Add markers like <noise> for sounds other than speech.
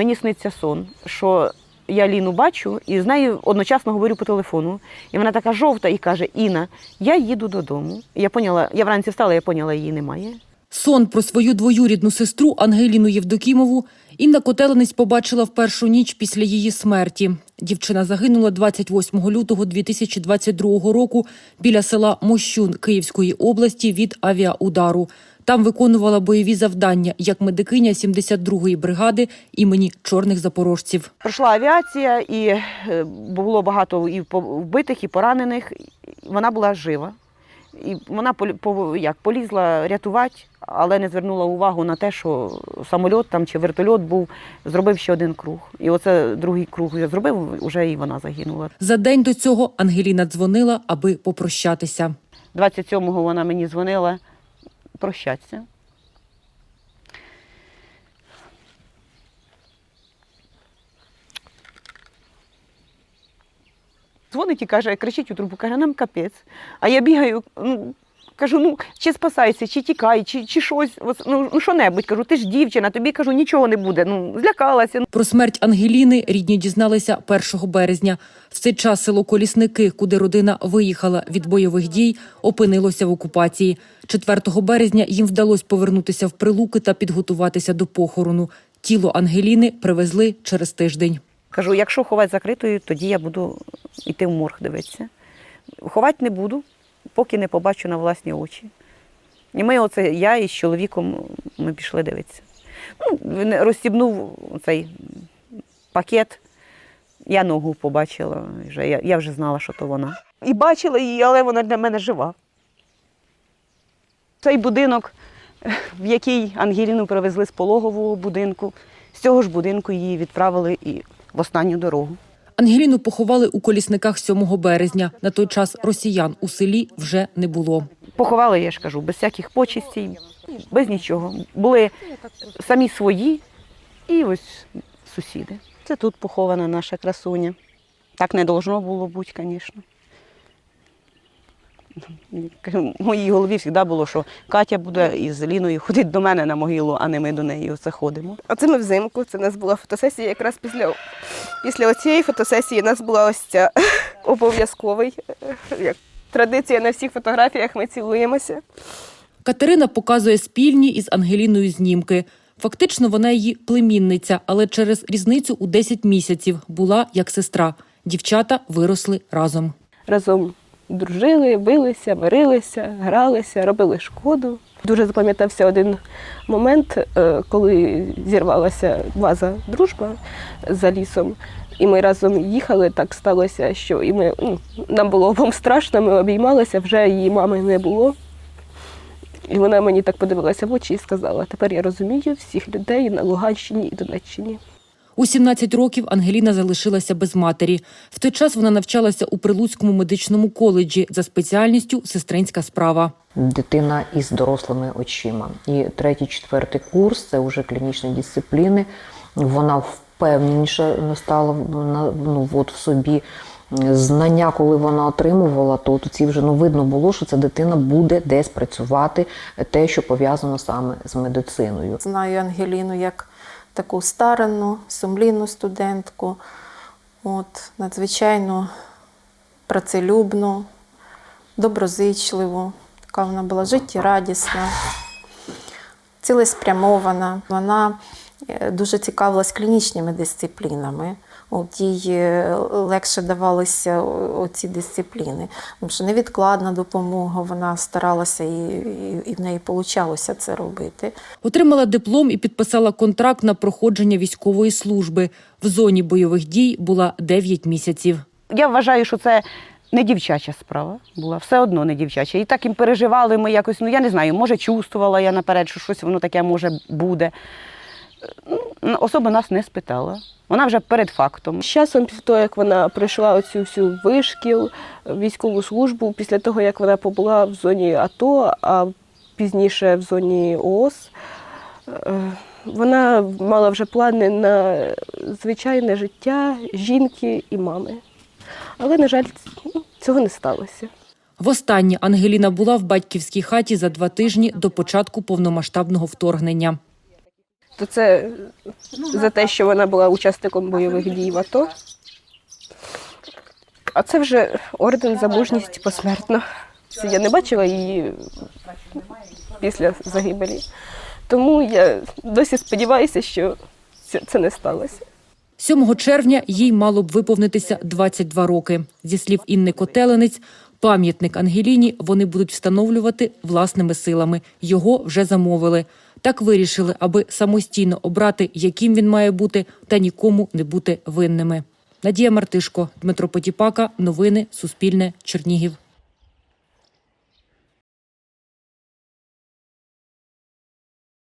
Мені сниться сон, що я Ліну бачу і з нею одночасно говорю по телефону. І вона така жовта і каже: Інна, я їду додому. Я поняла, я вранці встала, я поняла, її немає. Сон про свою двоюрідну сестру Ангеліну Євдокімову Інна Котелениць побачила в першу ніч після її смерті. Дівчина загинула 28 лютого 2022 року біля села Мощун Київської області від авіаудару. Там виконувала бойові завдання як медикиня 72-ї бригади імені чорних запорожців. Пройшла авіація, і е, було багато і вбитих, і поранених. Вона була жива. І вона як, полізла рятувати, але не звернула увагу на те, що самоліт там чи вертольот був, зробив ще один круг. І оце другий круг я зробив, вже і вона загинула. За день до цього Ангеліна дзвонила, аби попрощатися. 27-го вона мені дзвонила прощатися. Дзвонить і каже, кричить у трубу, каже, нам капець. А я бігаю, ну, кажу, ну, чи спасайся, чи тікай, чи, чи щось, ну, ну що-небудь. Кажу, ти ж дівчина, тобі кажу, нічого не буде. Ну, злякалася. Про смерть Ангеліни рідні дізналися 1 березня. В цей час село Колісники, куди родина виїхала від бойових дій, опинилося в окупації. 4 березня їм вдалося повернутися в Прилуки та підготуватися до похорону. Тіло Ангеліни привезли через тиждень. Кажу, якщо ховати закритою, тоді я буду йти в морг дивитися. Ховати не буду, поки не побачу на власні очі. І ми, оце, я із чоловіком, ми пішли дивитися. Ну, він розстібнув цей пакет, я ногу побачила, вже, я, я вже знала, що то вона. І бачила її, але вона для мене жива. Цей будинок, в який Ангеліну привезли з пологового будинку, з цього ж будинку її відправили і в останню дорогу. Ангеліну поховали у колісниках 7 березня. На той час росіян у селі вже не було. Поховали, я ж кажу, без всяких почестей, без нічого. Були самі свої і ось сусіди. Це тут похована наша красуня. Так не должно було бути, звісно. В моїй голові завжди було, що Катя буде із Ліною ходити до мене на могилу, а не ми до неї оце ходимо. Оце ми взимку. Це у нас була фотосесія. Якраз після, після цієї фотосесії у нас була ось ця <laughs> обов'язковий. е, Як традиція на всіх фотографіях ми цілуємося. Катерина показує спільні із Ангеліною знімки. Фактично, вона її племінниця, але через різницю у 10 місяців була як сестра. Дівчата виросли разом. Разом дружили, билися, мирилися, гралися, робили шкоду. Дуже запам'ятався один момент, е, коли зірвалася база дружба за лісом. І ми разом їхали, так сталося, що і ми, ну, нам було обом страшно, ми обіймалися, вже її мами не було. І вона мені так подивилася в очі і сказала: тепер я розумію всіх людей на Луганщині і Донеччині. У 17 років Ангеліна залишилася без матері. В той час вона навчалася у Прилуцькому медичному коледжі за спеціальністю сестринська справа. дитина із дорослими очима. І третій, четвертий курс це вже клінічні дисципліни. Вона впевненіше стала на- ну, от в собі. Знання, коли вона отримувала, то тут ці вже ну видно було, що ця дитина буде десь працювати, те, що пов'язано саме з медициною. Знаю Ангеліну як таку старанну, сумлінну студентку, от, надзвичайно працелюбну, доброзичливу. Така вона була життєрадісна, цілеспрямована. Вона е, дуже цікавилась клінічними дисциплінами. От їй е, легше давалися оці дисципліни. Тому що невідкладна допомога, вона старалася і, і, і в неї вийшло це робити. Отримала диплом і підписала контракт на проходження військової служби. В зоні бойових дій була 9 місяців. Я вважаю, що це не дівчача справа була, все одно не дівчача. І так їм переживали ми якось, ну я не знаю, може чувствувала я наперед, що щось воно таке може буде. Ну, Особа нас не спитала. Вона вже перед фактом. З часом, після того, як вона пройшла оцю всю вишкіл, військову службу, після того, як вона побула в зоні АТО, а пізніше в зоні ООС, е, вона мала вже плани на звичайне життя жінки і мами. Але, на жаль, ну, цього не сталося. Востаннє Ангеліна була в батьківській хаті за два тижні до початку повномасштабного вторгнення. То це за те, що вона була учасником бойових дій в АТО. А це вже орден за мужність посмертно. Я не бачила її після загибелі. Тому я досі сподіваюся, що це не сталося. 7 червня їй мало б виповнитися 22 роки. Зі слів Інни Котеленець, пам'ятник Ангеліні вони будуть встановлювати власними силами. Його вже замовили. Так вирішили, аби самостійно обрати, яким він має бути, та нікому не бути винними. Надія Мартишко, Дмитро Потіпака. Новини Суспільне. Чернігів.